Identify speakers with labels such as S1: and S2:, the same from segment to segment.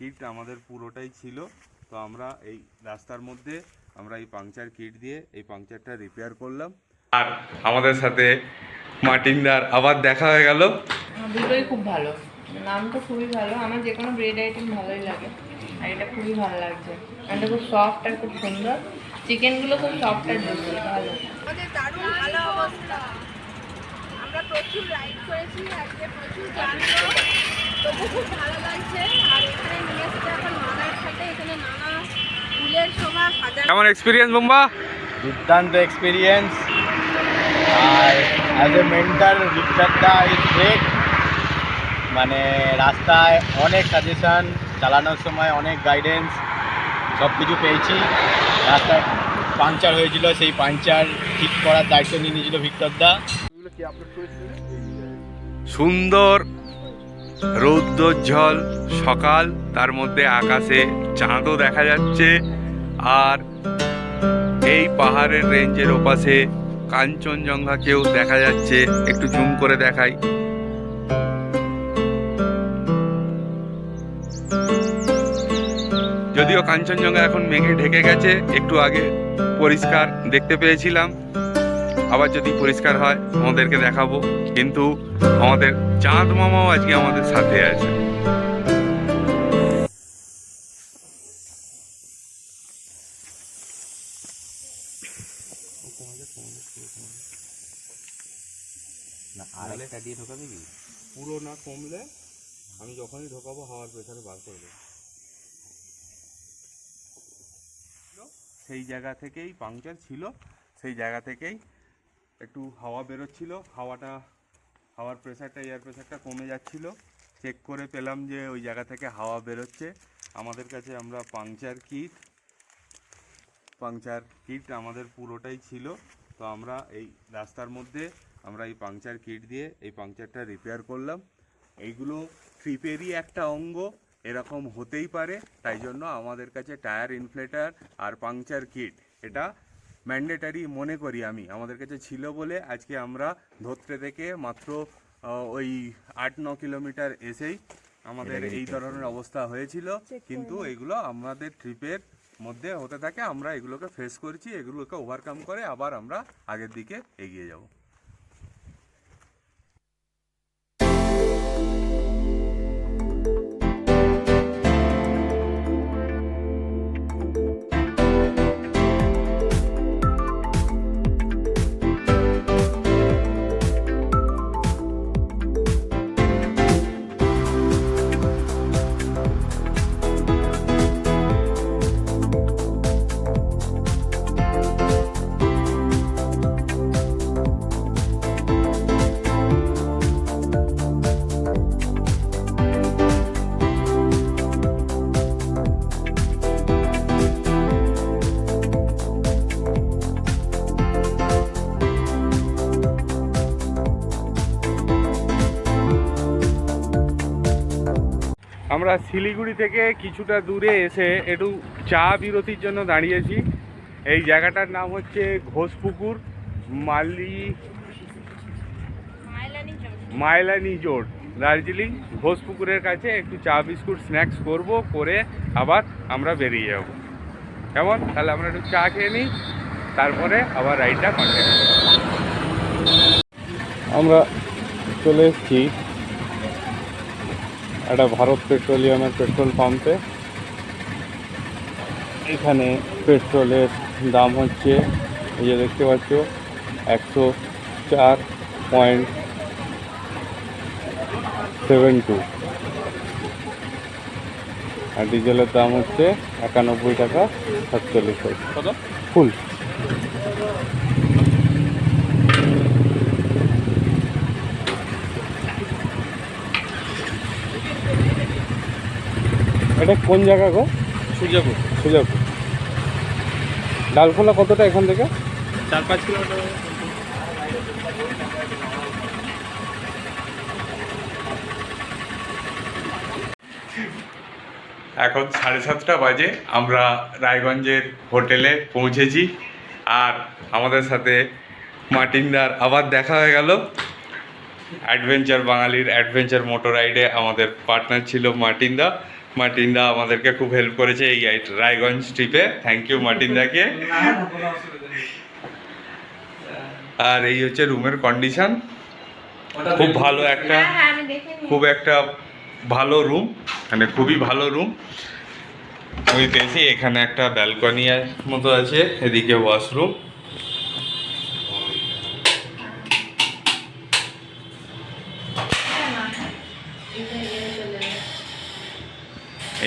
S1: Kit আমাদের পুরোটাই ছিল। তো আমরা এই রাস্তার মধ্যে আমরা এই পাংচার কিট দিয়ে এই পাংচারটা রিপেয়ার করলাম। আর আমাদের সাথে মার্টিনদার আবার দেখা হয়ে গেল।
S2: দুটোই খুব ভালো। নামটা খুবই ভালো। আমার যে কোনো ব্রেড আইটেম ভালোই লাগে। আর এটা খুবই ভালো লাগছে। আর এটা খুব সফট আর খুব সুন্দর। চিকেনগুলো খুব সফট আর ভালো।
S3: আমাদের দারুণ ভালো অবস্থা। আমরা প্রচুর রাইড করেছি। আজকে প্রচুর জানলো তবু খুব ভালো লাগছে আর এখানে নিয়ে এসেছে এখন সাথে এখানে নানা ফুলের শোভা সাজানো
S1: কেমন এক্সপিরিয়েন্স বোম্বা?
S4: দুর্দান্ত এক্সপিরিয়েন্স আর অ্যাজ এ মেন্টার রিক্সাটা ইজ গ্রেট মানে রাস্তায় অনেক সাজেশন চালানোর সময় অনেক গাইডেন্স সব কিছু পেয়েছি। রাস্তায় পাংচার হয়েছিল সেই পাংচার ঠিক করার দায়িত্ব নিয়ে নিয়েছিল ভিক্টর দা।
S1: সুন্দর রৌদ্রোজ্জ্বল সকাল, তার মধ্যে আকাশে চাঁদও দেখা যাচ্ছে। আর এই পাহাড়ের রেঞ্জের ওপাশে কাঞ্চনজঙ্ঘাকেও দেখা যাচ্ছে। একটু জুম করে দেখাই। যদিও কাঞ্চনজঙ্ঘা এখন মেঘে ঢেকে গেছে, একটু আগে পরিষ্কার দেখতে পেয়েছিলাম। আবার যদি পরিষ্কার হয় আমাদেরকে দেখাবো। কিন্তু আমাদের চাঁদ মামাও আজকে আমাদের সাথে আছে।
S4: আরেকটা দিয়ে ঢোকাবে কি?
S1: পুরো না কমলে আমি যখনই ঢোকাবো হাওয়ার প্রেসারে বার করে সেই জায়গা থেকেই পাংচার ছিল সেই জায়গা থেকেই একটু হাওয়া বেরোচ্ছিল, হাওয়াটা, হাওয়ার প্রেশারটা এয়ার প্রেশারটা কমে যাচ্ছিল। চেক করে পেলাম যে ওই জায়গা থেকে হাওয়া বেরোচ্ছে। আমাদের কাছে আমরা পাংচার কিট পাংচার কিট আমাদের পুরোটাই ছিল। তো আমরা এই রাস্তার মধ্যে আমরা এই পাংচার কিট দিয়ে এই পাংচারটা রিপেয়ার করলাম। এইগুলো ট্রিপেরই একটা অঙ্গ, এরকম হতেই পারে। তাই জন্য আমাদের কাছে টায়ার ইনফ্লেটার আর পাংচার কিট এটা ম্যান্ডেটারি মনে করি আমি। আমাদের কাছে ছিল বলে আজকে আমরা ধরতে থেকে মাত্র ওই আট ন কিলোমিটার এসেই আমাদের এই ধরনের অবস্থা হয়েছিল। কিন্তু এগুলো আমাদের ট্রিপের মধ্যে হতে থাকে। আমরা এগুলোকে ফেস করছি এগুলোকে ওভারকাম করে আবার আমরা আগের দিকে এগিয়ে যাব। আমরা শিলিগুড়ি থেকে কিছুটা দূরে এসে একটু চা বিরতির জন্য দাঁড়িয়েছি। এই জায়গাটার নাম হচ্ছে ঘোষপুকুর মালি
S3: মাইলানি
S1: জোট। দার্জিলিং ঘোষপুকুরের কাছে একটু চা বিস্কুট স্ন্যাক্স করব করে আবার আমরা বেরিয়ে যাব। কেমন? তাহলে আমরা একটু চা খেয়ে নিই তারপরে আবার রাইডটা কন্টিনিউ আমরা চলে এসেছি একটা ভারত পেট্রোলিয়ামের পেট্রোল পাম্পে। এখানে পেট্রোলের দাম হচ্ছে এই যে দেখতে পাচ্ছ একশো চার পয়েন্ট সেভেন টু। আর ডিজেলের দাম হচ্ছে একানব্বই টাকা সাতচল্লিশ ফুল। এটা কোন জায়গা গো?
S4: সুজাপুর।
S1: সুজাপুর। ডালখোলা কতটা এখান থেকে?
S4: চার পাঁচ কিলোমিটার
S1: এখন সাড়ে সাতটা বাজে আমরা রায়গঞ্জের হোটেলে পৌঁছেছি। আর আমাদের সাথে মার্টিনদার আবার দেখা হয়ে গেল। অ্যাডভেঞ্চার বাঙালির অ্যাডভেঞ্চার মোটর রাইডে আমাদের পার্টনার ছিল মার্টিনদা মার্টিনদা আমাদেরকে খুব হেল্প করেছে এই রায়গঞ্জ ট্রিপে থ্যাংক ইউ মার্টিনদাকে। আর এই হচ্ছে রুমের কন্ডিশন খুব ভালো একটা
S3: হ্যাঁ হ্যাঁ
S1: খুব একটা ভালো রুম মানে খুবই ভালো রুম আমি পেয়েছি এখানে একটা ব্যালকনি মতো আছে এদিকে ওয়াশরুম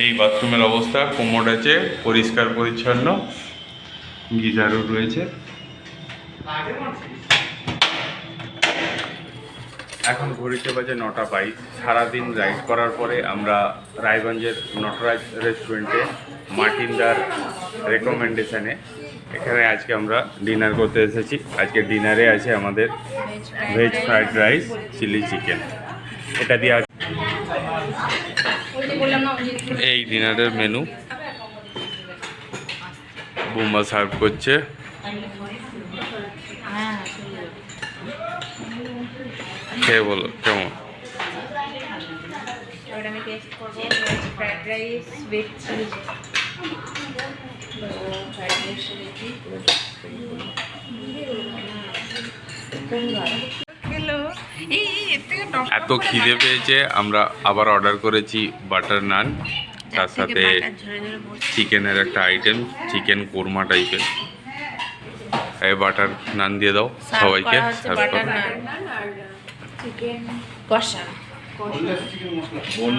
S1: এই বাথরুমের অবস্থা কোমোড আছে, পরিষ্কার পরিচ্ছন্ন, গিজারও রয়েছে। এখন ঘড়িতে বাজে নটা বাইশ। সারাদিন রাইড করার পরে আমরা রায়গঞ্জের নটরাজ রেস্টুরেন্টে মার্টিনদার রেকমেন্ডেশানে। এখানে আজকে আমরা ডিনার করতে এসেছি। আজকে ডিনারে আছে আমাদের veg fried rice, chilli chicken. এটা দিয়ে এই ডিনারের মেনু। বুম্বা সার্ভ করছে।
S2: হ্যাঁ
S1: খেয়ে বলো কেমন?
S2: এবার আমি টেস্ট করব ফ্রাইড রাইস
S1: এত খিদে পেয়েছে আমরা আবার অর্ডার করেছি বাটার নান তার সাথে চিকেনের একটা আইটেম চিকেন কোরমা টাইপের এই বাটার নান দিয়ে দাও সবাইকে সার্ভ করো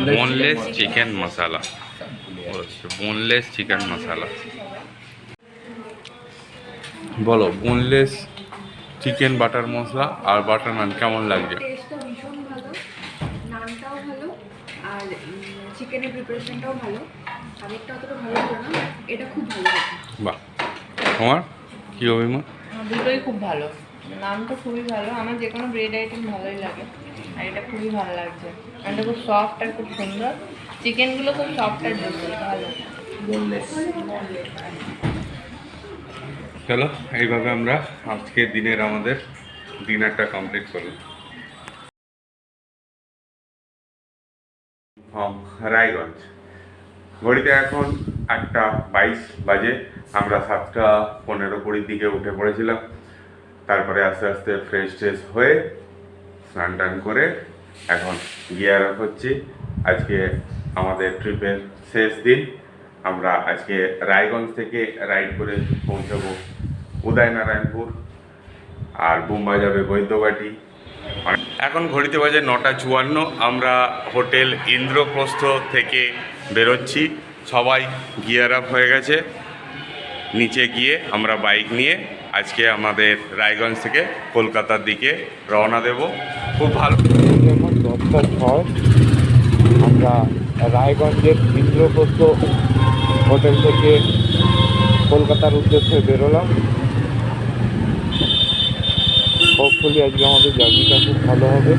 S1: boneless chicken masala. Boneless chicken masala বলো বোনলেস চিকেন বাটার মশলা আর বাটার নান কেমন লাগছে?
S5: টেস্টটা ভীষণ ভালো নানটাও ভালো আর চিকেনের প্রিপারেশনটাও ভালো। আগেরটা অতটা ভালো ছিল না এটা খুব ভালো
S1: বাহ। তোমার? কি অভিমত?
S2: দুটোই খুব ভালো। নান তো খুবই ভালো আমার যে কোনো ব্রেড আইটেম ভালোই লাগে আর এটা খুবই ভালো লাগছে। আর এটা খুব সফট আর খুব সুন্দর। চিকেনগুলো খুব সফট আর ভালো।
S1: চলো, এইভাবে আমরা আজকে দিনের আমাদের ডিনারটা কমপ্লিট ফ্রম রায়গঞ্জ। ঘড়িতে এখন আটটা বাইশ বাজে, আমরা সাতটা পনেরো কুড়ির দিকে উঠে পড়েছিলাম। তারপরে আস্তে আস্তে ফ্রেশ ট্রেশ হয়ে স্নান টান করে এখন গিয়ার আপ হচ্ছি। আজকে আমাদের ট্রিপের শেষ দিন। আমরা আজকে রায়গঞ্জ থেকে রাইড করে পৌঁছাবো। উদয়নারায়ণপুর আর বুম্বা যাবে বৈদ্যবাটি। এখন ঘড়িতে বাজে নটা চুয়ান্ন, আমরা হোটেল ইন্দ্রপ্রস্থ থেকে বেরোচ্ছি। সবাই গিয়ার আপ হয়ে গেছে। নিচে গিয়ে আমরা বাইক নিয়ে আজকে আমাদের রায়গঞ্জ থেকে কলকাতার দিকে রওনা দেব। খুব ভালো।
S4: দশটা ছয়, আমরা রায়গঞ্জের ইন্দ্রপ্রস্থ হোটেল থেকে কলকাতার উদ্দেশ্যে বেরোলাম। হোপফুলি আজকে আমাদের জার্নিটা খুব ভালো হবে।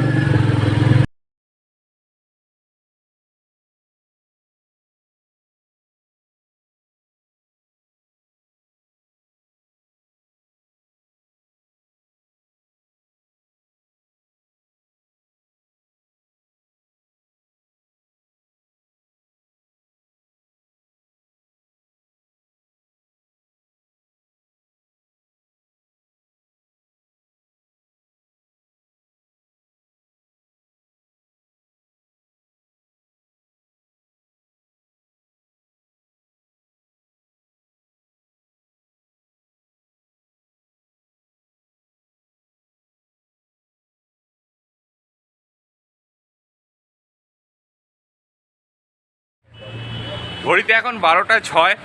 S1: ঘড়িতে এখন বারোটা ছয়।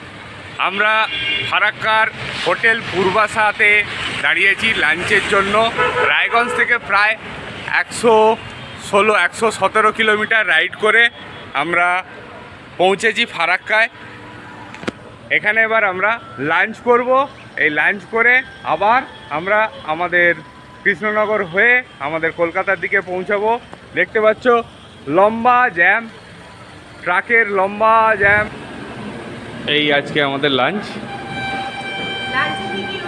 S1: আমরা ফারাক্কার হোটেল পূর্বাসাতে দাঁড়িয়েছি লাঞ্চের জন্য। রায়গঞ্জ থেকে প্রায় একশো ষোলো, একশো সতেরো কিলোমিটার রাইড করে আমরা পৌঁছেছি ফারাক্কায়। এখানে এবার আমরা লাঞ্চ করব। এই লাঞ্চ করে আবার আমরা আমাদের কৃষ্ণনগর হয়ে আমাদের কলকাতার দিকে পৌঁছাবো। দেখতে পাচ্ছ লম্বা জ্যাম। ট্রাকের লম্বা জ্যাম এই আজকে আমাদের লাঞ্চ
S3: লাঞ্চে কি কি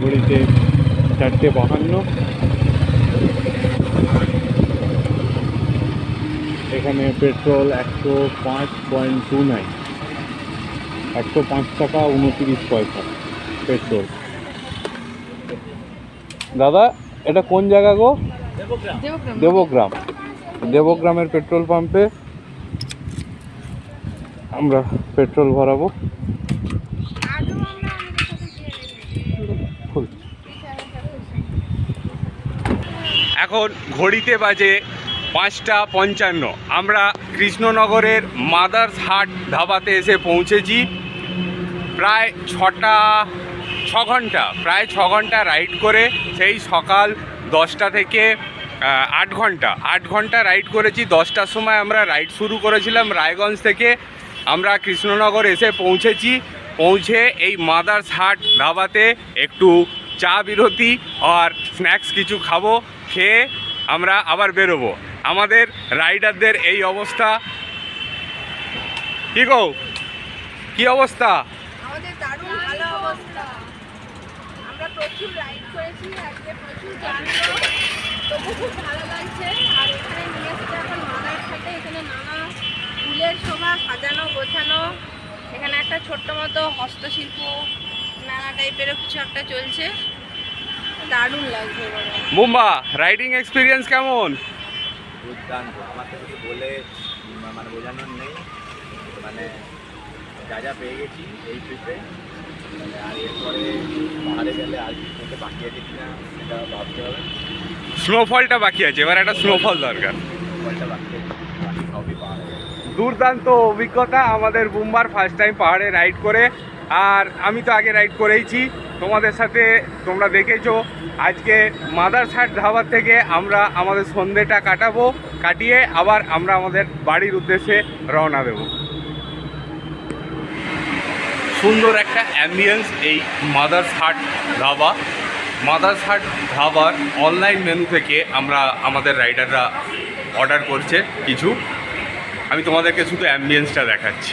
S6: ঘড়িতে চারটে বাহান্ন। এখানে পেট্রোল একশো পাঁচ পয়েন্ট টু নাইন। একশো পাঁচ টাকা উনতিরিশ পয়সা পেট্রোল। দাদা এটা কোন জায়গা গো? দেবগ্রাম। দেবগ্রামের পেট্রোল পাম্পে আমরা পেট্রোল ভরাবো
S3: আজও আমরা আমাদের সাথে গিয়ে
S6: ফুল
S1: এখন ঘড়িতে বাজে পাঁচটা পঞ্চান্ন। আমরা কৃষ্ণনগরের মাদার্স হাট ধাবাতে এসে পৌঁছেছি। প্রায় ছটা, ছ ঘণ্টা, প্রায় ছ ঘণ্টা রাইড করে সেই সকাল দশটা থেকে আট ঘণ্টা আট ঘণ্টা রাইড করেছি। দশটার সময় আমরা রাইড শুরু করেছিলাম রায়গঞ্জ থেকে। আমরা কৃষ্ণনগর এসে পৌঁছেছি। পৌঁছে এই মাদার্স হাট ধাবাতে একটু চা বিরতি আর স্ন্যাক্স কিছু খাব। খেয়ে আমরা আবার বেরোবো। আমাদের রাইডারদের এই অবস্থা। কি গো? কি অবস্থা?
S3: আমাদের প্রচুর প্রচুর এখানে নানা ফুলের সাজানো, গোছানো। এখানে একটা ছোট্ট মতো হস্তশিল্প, নানা টাইপেরও কিছু একটা চলছে। দারুণ লাগছে এবারে।
S1: মুম্বা রাইডিং এক্সপিরিয়েন্স কেমন?
S4: দুর্দান্ত। আমার তো কিছু বলে মানে বোঝানোর নেই। মানে যা যা পেয়ে গেছি এই ট্রিপে মানে আর এরপরে পাহাড়ে গেলে আর কিছু বাকি আছে কিনা সেটা ভাবতে হবে।
S1: স্নোফলটা বাকি আছে এবার একটা স্নোফল দরকার।
S4: কয়টা বাকি আছে। বাকি সবই পাহাড়ে।
S1: দুর্দান্ত অভিজ্ঞতা আমাদের বুম্বার ফার্স্ট টাইম পাহাড়ে রাইড করে। আর আমি তো আগে রাইড করেইছি। তোমাদের সাথে তোমরা দেখেছ, আজকে মাদার সাট ধাবার থেকে আমরা আমাদের সন্ধেটা কাটাবো, কাটিয়ে আবার আমরা আমাদের বাড়ির উদ্দেশ্যে রওনা দেব। সুন্দর একটা অ্যাম্বিয়েন্স এই মাদার্স হাট ধাবা। মাদার্স হাট ধাবার অনলাইন মেনু থেকে আমরা আমাদের রাইডাররা অর্ডার করছে কিছু। আমি তোমাদেরকে শুধু অ্যাম্বিয়েন্সটা দেখাচ্ছি।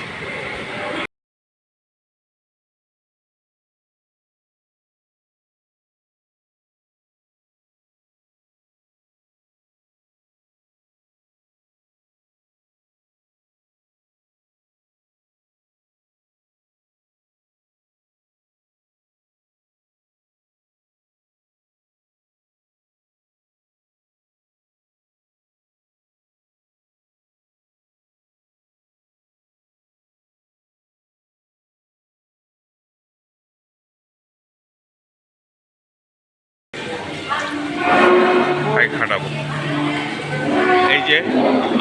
S1: যে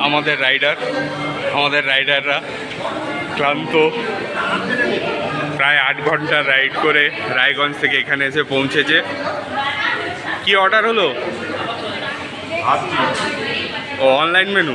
S1: আমাদের রাইডার আমাদের রাইডাররা ক্লান্ত। প্রায় আট ঘণ্টা রাইড করে রায়গঞ্জ থেকে এখানে এসে পৌঁছেছে। কি অর্ডার হলো? ও অনলাইন মেনু?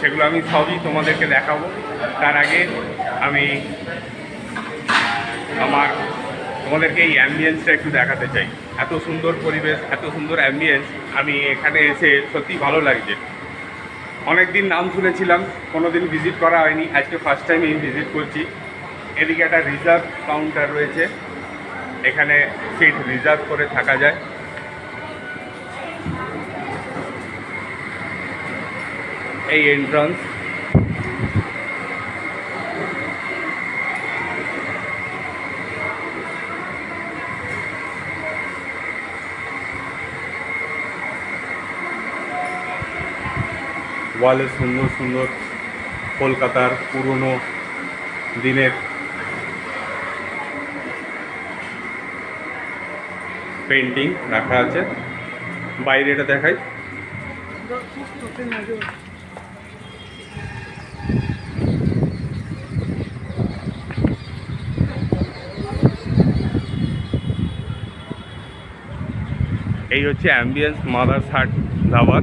S1: সেগুলো আমি সবই তোমাদেরকে দেখাবো। তার আগে আমি আমার তোমাদেরকে এই অ্যাম্বিয়েন্সটা একটু দেখাতে চাই। এত সুন্দর পরিবেশ, এত সুন্দর অ্যাম্বিয়েন্স আমি এখানে এসে সত্যি ভালো লাগছে। অনেক দিন নাম শুনেছিলাম কোনো দিন ভিজিট করা হয়নি। আজকে ফার্স্ট টাইম এই ভিজিট করছি। এদিকে একটা রিজার্ভ কাউন্টার রয়েছে। এখানে সিট রিজার্ভ করে থাকা যায়। এই এন্ট্রান্স ওয়ালে সুন্দর সুন্দর কলকাতার পুরনো দিনের পেন্টিং রাখা আছে। বাইরেটা দেখাই। এই হচ্ছে অ্যাম্বিয়েন্স মাদার্স হাট ধাবার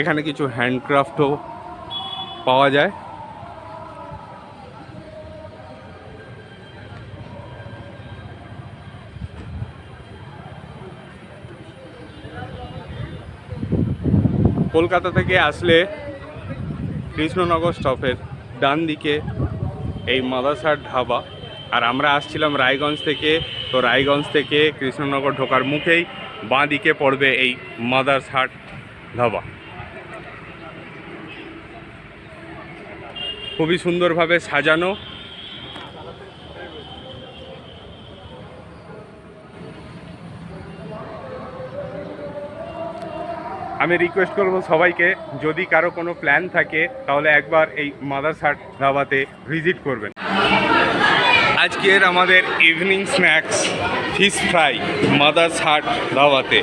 S1: এখানে কিছু হ্যান্ডক্রাফটও পাওয়া যায়। কলকাতা থেকে আসলে কৃষ্ণনগর স্টপের ডান দিকে এই মাদাসার ঢাবা আর আমরা আসছিলাম রায়গঞ্জ থেকে, তো রায়গঞ্জ থেকে কৃষ্ণনগর ঢোকার মুখেই বাঁ দিকে পড়বে এই মাদার্স হাট ধাবা। খুবই সুন্দরভাবে সাজানো আমি রিকোয়েস্ট করব সবাইকে, যদি কারও কোনো প্ল্যান থাকে, তাহলে একবার এই মাদার্স হাট ধাবাতে ভিজিট করবেন। আজকের আমাদের evening snacks fish fry mother's hut ধাবাতে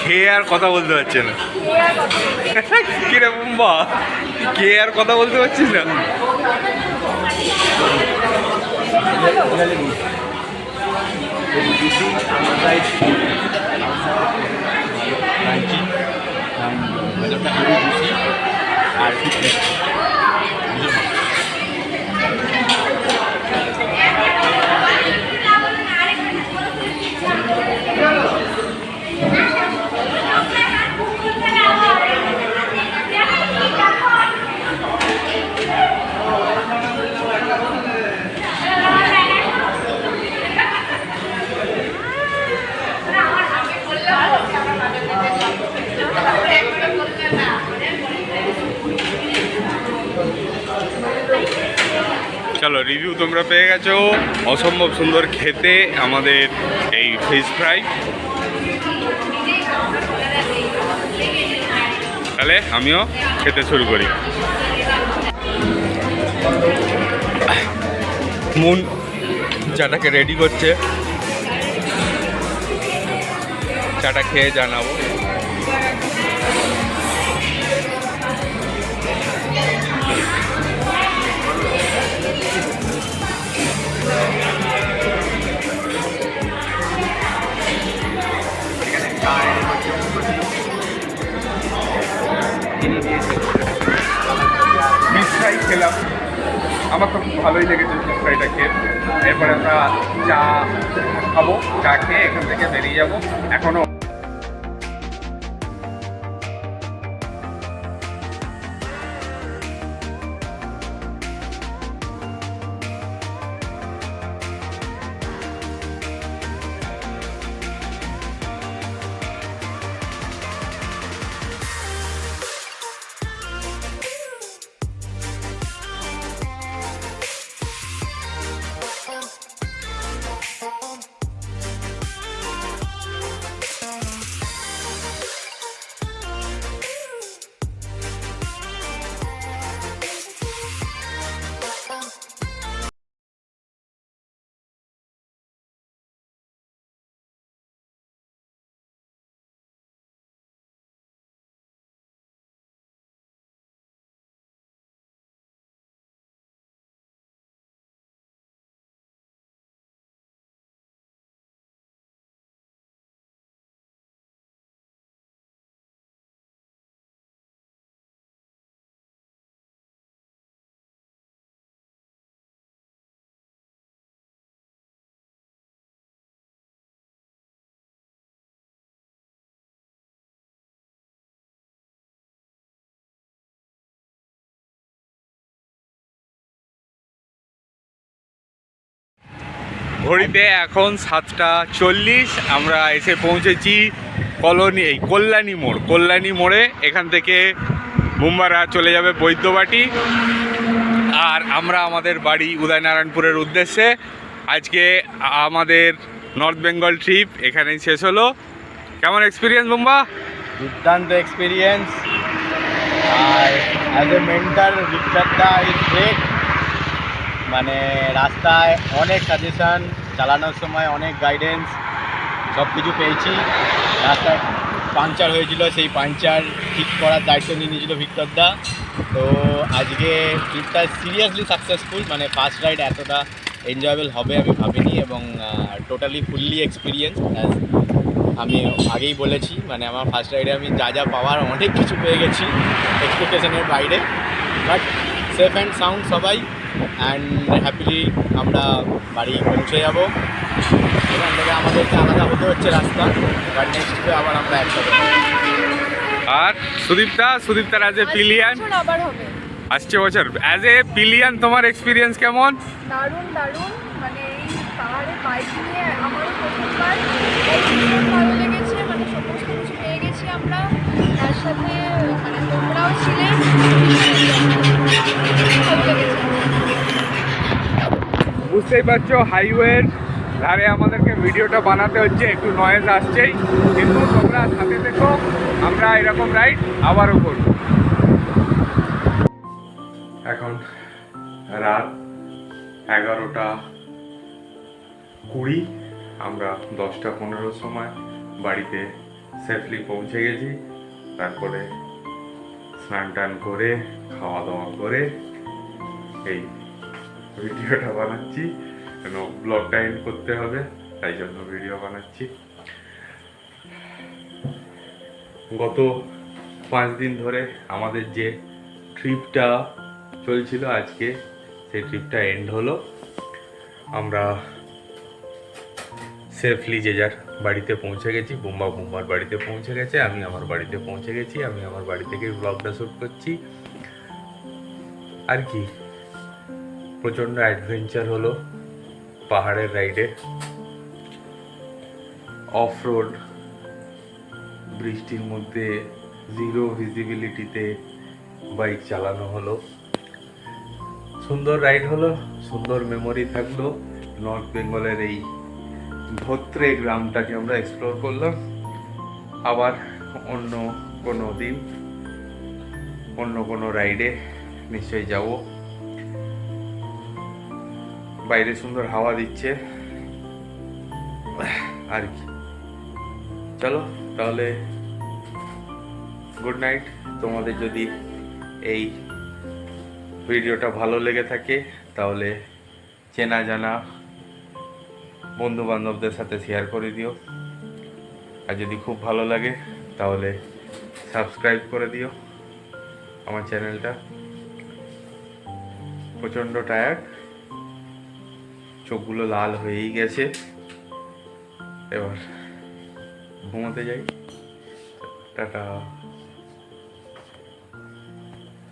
S1: খেয়ে আর কথা বলতে পারছে না? কীরকম বা? কে আর কথা বলতে পারছিস না?
S4: reducing amazite branching and whether the you see are different.
S1: চলো রিভিউ তোমরা পেয়ে গেছো। অসম্ভব সুন্দর খেতে আমাদের এই ফিশ ফ্রাই তাহলে আমিও খেতে শুরু করি। মুন চাটাকে রেডি করছে। চাটা খেয়ে জানাব। ভালোই লেগেছে ফুচকাটা খেয়ে। এরপরে আমরা চা খাব, চা খেয়ে এখান থেকে বেরিয়ে যাব। এখনও ঘড়িতে এখন সাতটা চল্লিশ, আমরা এসে পৌঁছেছি কলোনি, এই কল্যাণী মোড়। কল্যাণী মোড়ে এখান থেকে মুম্বারা চলে যাবে বৈদ্যবাটি। আর আমরা আমাদের বাড়ি উদয়নারায়ণপুরের উদ্দেশ্যে আজকে আমাদের নর্থ বেঙ্গল ট্রিপ এখানেই শেষ হলো। কেমন এক্সপিরিয়েন্স মুম্বা?
S4: দুর্দান্ত এক্সপিরিয়েন্স আর অ্যাজ এ ইজ গ্রেট মানে রাস্তায় অনেক সাজেশন চালানোর সময় অনেক গাইডেন্স সব কিছু পেয়েছি। রাস্তায় পাংচার হয়েছিল, সেই পাংচার ঠিক করার দায়িত্ব নিয়ে নিয়েছিল দা। তো আজকে ট্রিপটা সিরিয়াসলি সাকসেসফুল মানে ফার্স্ট রাইড এতটা এনজয়েবল হবে আমি ভাবিনি এবং টোটালি ফুললি এক্সপিরিয়েন্স অ্যাজ আমি আগেই বলেছি মানে আমার ফার্স্ট রাইডে আমি যা যা পাওয়ার অনেক কিছু পেয়ে গেছি এক্সপেকটেশনের বাইরে। বাট সেফ অ্যান্ড সাউন্ড সবাই অ্যান্ড হ্যাপিলি আমরা বাড়ি পৌঁছে যাব। এখান থেকে আমাদেরকে আলাদা হতে হচ্ছে রাস্তা। বাট নেক্সট আবার আমরা একসাথে হব।
S1: আর সুদীপ্তা সুদীপ্তার অ্যাজ এ পিলিয়ান
S3: আবার হবে।
S1: আসছে বছর। অ্যাজ এ পিলিয়ান তোমার এক্সপিরিয়েন্স কেমন?
S3: দারুণ দারুণ। মানে এই পাহাড়ে বাইক নিয়ে আমারও প্রথমবার
S1: বুঝতেই পারছ হাইওয়ের ধারে আমাদেরকে ভিডিওটা বানাতে হচ্ছে, একটু নয়েজ আসছেই। কিন্তু তোমরা সাথে দেখো আমরা এরকম রাইড আবারও করব। এখন রাত এগারোটা কুড়ি, আমরা দশটা পনেরোর সময় বাড়িতে সেফলি পৌঁছে গেছি। তারপরে স্নান টান করে খাওয়া দাওয়া করে, এই ভিডিওটা বানাচ্ছি। কেন ব্লগটা এন্ড করতে হবে, তাই জন্য ভিডিও বানাচ্ছি। গত পাঁচ দিন ধরে আমাদের যে ট্রিপটা চলছিল আজকে, সেই ট্রিপটা এন্ড হলো। আমরা সেফলি যে যার বাড়িতে পৌঁছে গেছি, বুম্বা বুম্বার বাড়িতে পৌঁছে গেছে, আমি আমার বাড়িতে পৌঁছে গেছি, আমি আমার বাড়ি থেকে ব্লগটা শ্যুট করছি। আর কি? প্রচণ্ড অ্যাডভেঞ্চার হলো পাহাড়ের রাইডে অফ রোড বৃষ্টির মধ্যে জিরো ভিজিবিলিটিতে বাইক চালানো হলো। সুন্দর রাইড হলো, সুন্দর মেমোরি থাকল। নর্থ বেঙ্গলের এই ধত্রে গ্রামটাকে আমরা এক্সপ্লোর করলাম। আবার অন্য কোনো দিন, অন্য কোনো রাইডে নিশ্চয়ই যাব। বাইরে সুন্দর হাওয়া দিচ্ছে। আর কি। চলো, তাহলে গুড নাইট তোমাদের যদি এই ভিডিওটা ভালো লেগে থাকে, তাহলে চেনা জানা বন্ধু বান্ধবদের সাথে শেয়ার করে দিও। আর যদি খুব ভালো লাগে, তাহলে সাবস্ক্রাইব করে দিও। আমার চ্যানেলটা প্রচণ্ড টায়ার্ড চোখগুলো লাল হয়েই গেছে। এবার ঘুমাতে যাই। টাটা।